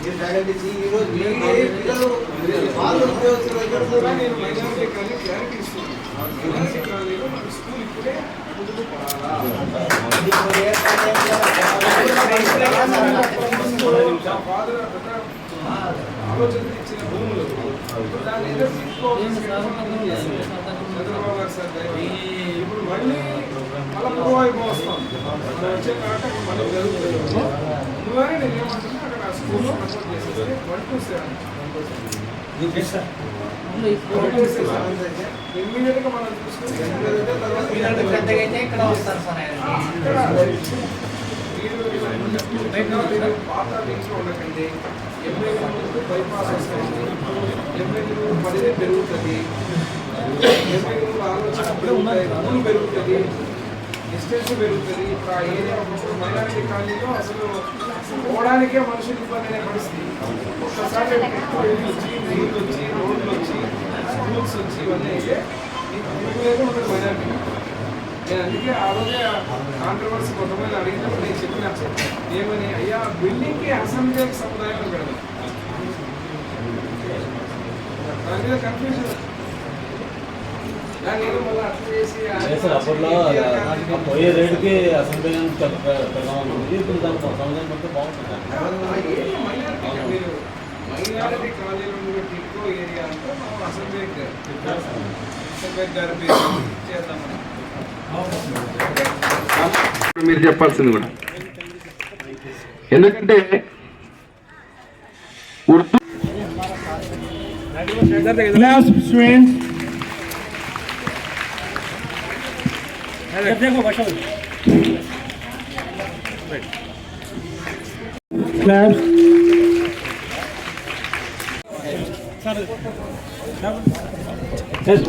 మీరు జాగ్రత్త ఇచ్చి ఈ రోజు మీ పిల్లలు వాళ్ళు ఉద్యోగస్తులు? నేను మైనారిటీ కానీ క్లారిటీ ఇస్తున్నాను మైనారిటీ కాలేజీలో మన స్కూల్ ఇప్పుడే ముందుకు పోవాలా మా ఫాదర్ పెద్ద ఆలోచన ఇచ్చిన భూములు దాన్ని ఏదో తీసుకోవాలి చంద్రబాబు గారు సార్. ఇప్పుడు మళ్ళీ మళ్ళీ పూర్వవైపు వస్తాం వచ్చే కాక మళ్ళీ జరుగుతుంది అందువల్ల నేను ఏమంటున్నా అక్కడ స్కూల్లో ప్రపోజ్ చేసేసి వన్ టు సెవెన్ ఇమ్మీడియట్ గా మనం చూసుకుని పెద్దగా వస్తారు సార్ ఆయన. పాత లింక్స్ ఉండకండి ఎమ్మెల్యే ముందు బైపాస్ వస్తుంది ఎమ్మెల్యే పరిధి పెరుగుతుంది ఎమ్మెల్యే ఆలోచన పెరుగుతాయి భూమి పెరుగుతుంది డిస్టెన్స్ పెరుగుతుంది ఇప్పుడు ఆ ఏరియా ఒకప్పుడు మైనారిటీ కాలనీలో అసలు పోవడానికే మనుషులు ఇబ్బంది అనే పరిస్థితి. ఒక్కసారి వచ్చి నీళ్ళు వచ్చి రోడ్లు వచ్చి స్కూల్స్ వచ్చి ఇవన్నీ అయితే మీకు లేదు ఉండదు మైనారిటీ నేను అందుకే ఆ రోజే కాంట్రవర్సీ కొంతమంది అడిగినప్పుడు నేను చెప్పిన. ఏమని? అయ్యా బిల్డింగ్కి అసెంబ్లీ సముదాయం పెడదాం. దాని మీద కన్ఫ్యూజన్ దాన్ని ఏదో మళ్ళీ అట్లా చేసి ఆ- లేదు సార్ అప్పట్లో పోయే రేటుకి అసెంబ్లీ పెడదామనుకుంది ఇప్పుడు దానికి ఒక సంవత్సరం పడితే బాగుంటుంది మైనారిటీ మీరు మైనారిటీ కాలేజీలో ఉండే టిక్కో ఏరియా అంతా మనం అసెంబ్లీకి అసెంబ్లీ గారి పేరు చేద్దామని మీరు చెప్పాల్సింది కూడా. ఎందుకంటే ఉర్దూ students.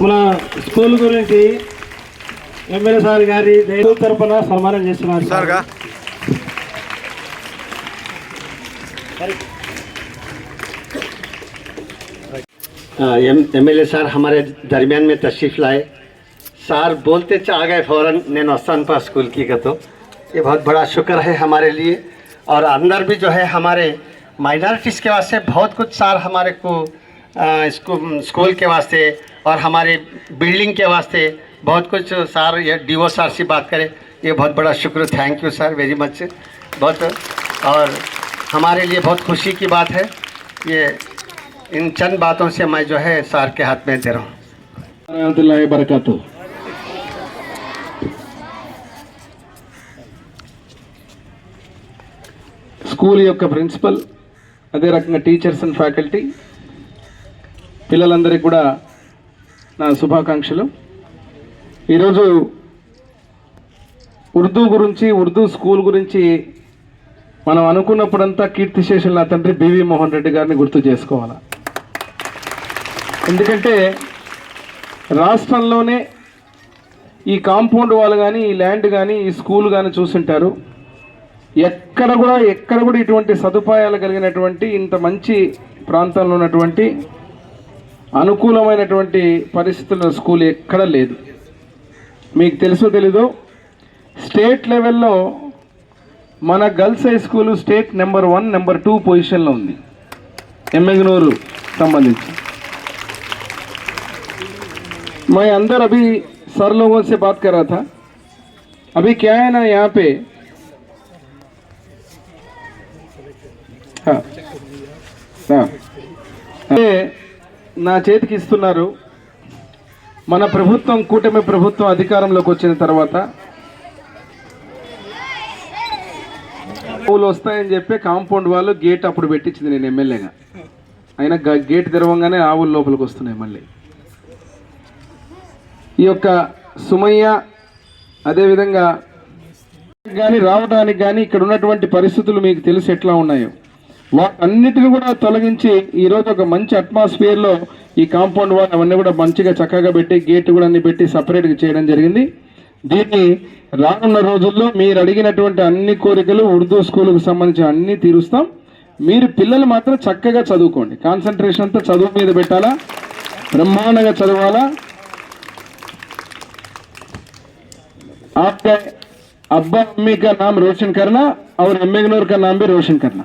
మన స్కూల్ గురించి ఎమ్మెల్యే సార్ గారి స్కూల్ తరఫున సన్మానం చేస్తున్నారు sir M L A sir हमारे दरमियान में तशरीफ़ लाए सार बोलते चाह गए फ़ौरन, नैनो पर स्कूल की का तो ये बहुत बड़ा शुक्र है हमारे लिए। और अंदर भी जो है हमारे माइनॉरिटीज़ के वास्ते बहुत कुछ सार हमारे को स्कूल के वास्ते और हमारे बिल्डिंग के वास्ते बहुत कुछ सार ये डी ओ से बात करें, ये बहुत बड़ा शुक्र thank you sir very much बहुत, और हमारे लिए बहुत खुशी की बात है। ये, इन चंद बातों से मैं जो है सर के हाथ में दे रहा हूँ। वरहमत స్కూల్ యొక్క ప్రిన్సిపల్ అదే రకంగా టీచర్స్ అండ్ ఫ్యాకల్టీ పిల్లలందరికీ కూడా నా శుభాకాంక్షలు. ఈరోజు ఉర్దూ గురించి ఉర్దూ స్కూల్ గురించి మనం అనుకున్నప్పుడంతా కీర్తిశేషులు నా తండ్రి బివి మోహన్ రెడ్డి గారిని గుర్తు చేసుకోవాలి? ఎందుకంటే రాష్ట్రంలోనే ఈ కాంపౌండ్ వాళ్ళు కానీ ఈ ల్యాండ్ కానీ ఈ స్కూల్ కానీ చూసుంటారు. ఎక్కడ కూడా ఎక్కడ కూడా ఇటువంటి సదుపాయాలు కలిగినటువంటి ఇంత మంచి ప్రాంతంలో ఉన్నటువంటి అనుకూలమైనటువంటి పరిస్థితుల్లో స్కూల్ ఎక్కడ లేదు మీకు తెలుసో తెలీదో స్టేట్ లెవెల్లో మన girls high school state number one number two పొజిషన్లో ఉంది ఎమ్మెగనూరు సంబంధించి मैं अंदर अभी सर लोगों से बात कर रहा था अभी क्या है ना यहाँ पे నా చేతికి ఇస్తున్నారు. మన ప్రభుత్వం కూటమి ప్రభుత్వం అధికారంలోకి వచ్చిన తర్వాత పూలు వస్తాయని చెప్పి కాంపౌండ్ వాళ్ళు గేట్ అప్పుడు పెట్టించింది నేను ఎమ్మెల్యేగా. అయినా గ- గేట్ తెరవంగానే ఆవులు లోపలికి వస్తున్నాయి మళ్ళీ. ఈ యొక్క సుమయ్య అదేవిధంగా కానీ రావడానికి కానీ ఇక్కడ ఉన్నటువంటి పరిస్థితులు మీకు తెలిసి ఎట్లా ఉన్నాయో. వాటన్నిటిని కూడా తొలగించి ఈరోజు ఒక మంచి అట్మాస్ఫియర్లో ఈ కాంపౌండ్ వాల్ అవన్నీ కూడా మంచిగా చక్కగా పెట్టి గేట్ కూడా అన్ని పెట్టి సపరేట్గా చేయడం జరిగింది దీన్ని రానున్న రోజుల్లో మీరు అడిగినటువంటి అన్ని కోరికలు ఉర్దూ స్కూల్కి సంబంధించిన అన్ని తీరుస్తాం మీరు పిల్లలు మాత్రం చక్కగా చదువుకోండి కాన్సన్ట్రేషన్ అంతా చదువు మీద పెట్టాలా బ్రహ్మాండంగా చదవాలా आपके अब्बा अम्मी का नाम रोशन करना और एम्बेगनूर का नाम भी रोशन करना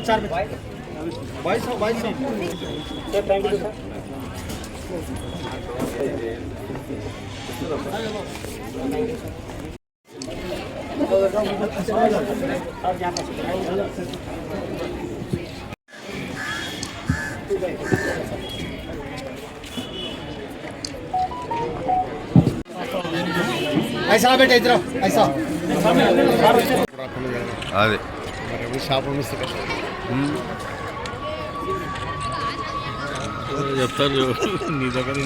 अभी चार मिनट बाईस सौ बाईस सौ। ऐसा बेटा इधर ऐसा। अरे అదే చెప్తారు నీ దగ్గర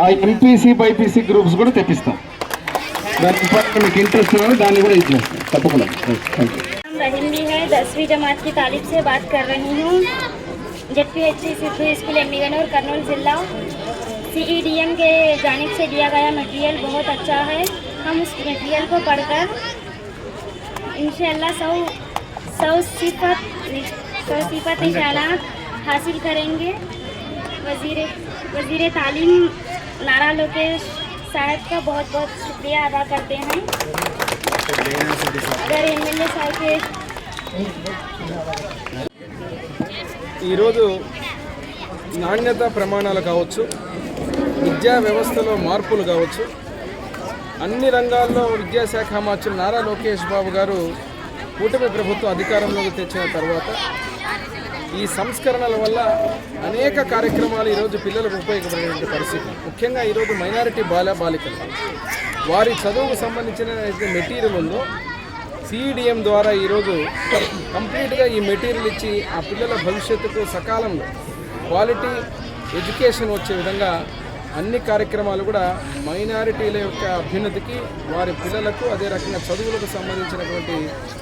ఆ ఎంపీసీ బైపీసీ గ్రూప్స్ కూడా తెప్పిస్తాం దాని పట్ల మీకు ఇంట్రెస్ట్ ఉన్నది దాన్ని కూడా ఇచ్చేస్తాం తప్పకుండా థ్యాంక్ యూ नाम रहीम भी है दसवीं जमात की तालीब से बात कर रही हूँ Z P H Siddhu school एमीगन और करनूल ज़िला सी ई डी एम के जानिब से दिया गया मटेरियल बहुत अच्छा है हम उस मटेरियल को पढ़कर इंशाल्लाह सौ सौ सिफत सौ सिफत निशानात हासिल करेंगे वजीर वजीर तालीम नारा लोकेश साहब का बहुत बहुत शुक्रिया अदा करते हैं अगर एम एल ए साहब के ఈరోజు నాణ్యత ప్రమాణాలు కావచ్చు విద్యా వ్యవస్థలో మార్పులు కావచ్చు అన్ని రంగాల్లో విద్యాశాఖ మార్చులు నారా లోకేష్ బాబు గారు కూటమి ప్రభుత్వం అధికారంలోకి తెచ్చిన తర్వాత ఈ సంస్కరణల వల్ల అనేక కార్యక్రమాలు ఈరోజు పిల్లలకు ఉపయోగపడేటువంటి పరిస్థితి. ముఖ్యంగా ఈరోజు మైనారిటీ బాల బాలికలు. వారి చదువుకు సంబంధించిన ఏదైతే మెటీరియల్ ఉందో సిఈడిఎం ద్వారా ఈరోజు కంప్లీట్గా ఈ మెటీరియల్ ఇచ్చి ఆ పిల్లల భవిష్యత్తుకు సకాలంలో క్వాలిటీ ఎడ్యుకేషన్ వచ్చే విధంగా అన్ని కార్యక్రమాలు కూడా మైనారిటీల యొక్క అభ్యున్నతికి వారి పిల్లలకు అదే రకంగా చదువులకు సంబంధించినటువంటి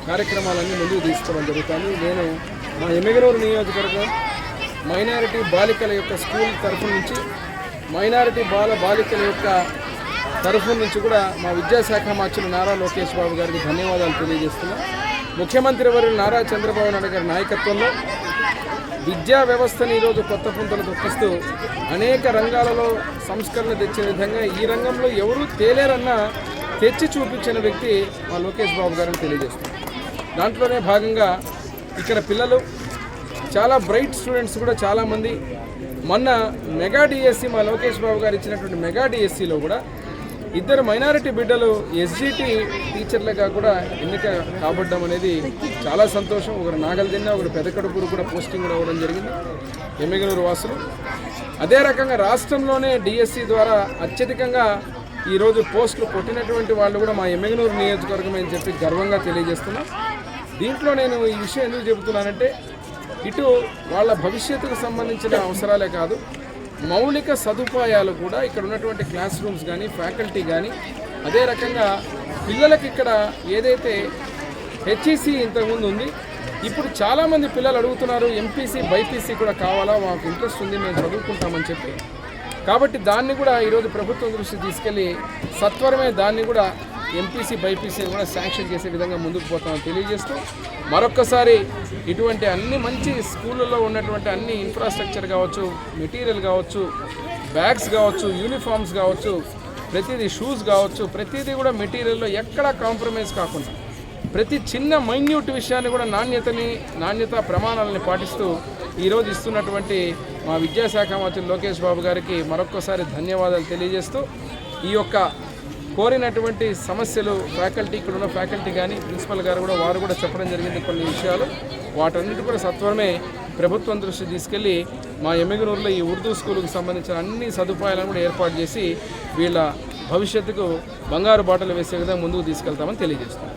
కార్యక్రమాలన్నీ ముందుకు తీసుకోవడం జరుగుతుంది. నేను మా ఎమ్మెగనూరు నియోజకవర్గం మైనారిటీ బాలికల యొక్క స్కూల్ తరఫు నుంచి మైనారిటీ బాల బాలికల యొక్క తరఫు నుంచి కూడా మా విద్యాశాఖ మార్చులు నారా లోకేష్ బాబు గారికి ధన్యవాదాలు తెలియజేస్తున్నాం. ముఖ్యమంత్రి వారు నారా చంద్రబాబు నాయుడు గారి నాయకత్వంలో విద్యా వ్యవస్థను ఈరోజు కొత్త పుంతలు తొక్కిస్తూ అనేక రంగాలలో సంస్కరణ తెచ్చే విధంగా ఈ రంగంలో ఎవరూ తేలేరన్న తెచ్చి చూపించిన వ్యక్తి మా లోకేష్ బాబు గారిని తెలియజేస్తున్నారు దాంట్లోనే భాగంగా ఇక్కడ పిల్లలు చాలా బ్రైట్ స్టూడెంట్స్ కూడా చాలామంది. మొన్న మెగా డిఎస్సి మా లోకేష్ బాబు గారు ఇచ్చినటువంటి మెగా డిఎస్సిలో కూడా ఇద్దరు మైనారిటీ బిడ్డలు ఎస్జిటి టీచర్లుగా కూడా ఎన్నిక కాబడ్డం అనేది చాలా సంతోషం. ఒకరు నాగల్దిన్న ఒకరు పెదకడుపురు కూడా పోస్టింగ్ రావడం జరిగింది. ఎమ్మిగనూరు వాసులు. అదే రకంగా రాష్ట్రంలోనే డిఎస్సి ద్వారా అత్యధికంగా ఈరోజు పోస్టులు కొట్టినటువంటి వాళ్ళు కూడా మా ఎమ్మెగనూరు నియోజకవర్గం అని చెప్పి గర్వంగా తెలియజేస్తున్నాం. దీంట్లో నేను ఈ విషయం ఎందుకు చెబుతున్నానంటే ఇటు వాళ్ళ భవిష్యత్తుకు సంబంధించిన అవసరాలే కాదు మౌలిక సదుపాయాలు కూడా ఇక్కడ ఉన్నటువంటి క్లాస్ రూమ్స్ కానీ ఫ్యాకల్టీ కానీ అదే రకంగా పిల్లలకి ఇక్కడ ఏదైతే హెచ్ఈసి ఇంతకుముందు ఉంది ఇప్పుడు చాలామంది పిల్లలు అడుగుతున్నారు ఎంపీసీ బైపీసీ కూడా కావాలా మాకు ఇంట్రెస్ట్ ఉంది మేము చదువుకుంటామని చెప్పి. కాబట్టి దాన్ని కూడా ఈరోజు ప్రభుత్వం దృష్టి తీసుకెళ్ళి సత్వరమే దాన్ని కూడా ఎంపీసీ బైపీసీని కూడా శాంక్షన్ చేసే విధంగా ముందుకు పోతామని తెలియజేస్తూ మరొక్కసారి ఇటువంటి అన్ని మంచి స్కూళ్ళల్లో ఉన్నటువంటి అన్ని ఇన్ఫ్రాస్ట్రక్చర్ కావచ్చు మెటీరియల్ కావచ్చు బ్యాగ్స్ కావచ్చు యూనిఫామ్స్ కావచ్చు ప్రతిదీ షూస్ కావచ్చు ప్రతిదీ కూడా మెటీరియల్లో ఎక్కడా కాంప్రమైజ్ కాకుండా ప్రతి చిన్న మైన్యూట్ విషయాన్ని కూడా నాణ్యతని నాణ్యత ప్రమాణాలని పాటిస్తూ ఈరోజు ఇస్తున్నటువంటి మా విద్యాశాఖ మంత్రి లోకేష్ బాబు గారికి మరొక్కసారి ధన్యవాదాలు తెలియజేస్తూ ఈ యొక్క కోరినటువంటి సమస్యలు ఫ్యాకల్టీ ఇక్కడ ఉన్న ఫ్యాకల్టీ కానీ ప్రిన్సిపల్ గారు కూడా వారు కూడా చెప్పడం జరిగింది కొన్ని విషయాలు. వాటన్నిటి కూడా సత్వరమే ప్రభుత్వం దృష్టి తీసుకెళ్ళి మా ఎమ్మిగనూరులో ఈ ఉర్దూ స్కూల్కి సంబంధించిన అన్ని సదుపాయాలను కూడా ఏర్పాటు చేసి వీళ్ళ భవిష్యత్తుకు బంగారు బాటలు వేసే విధంగా ముందుకు తీసుకెళ్తామని తెలియజేస్తున్నాం.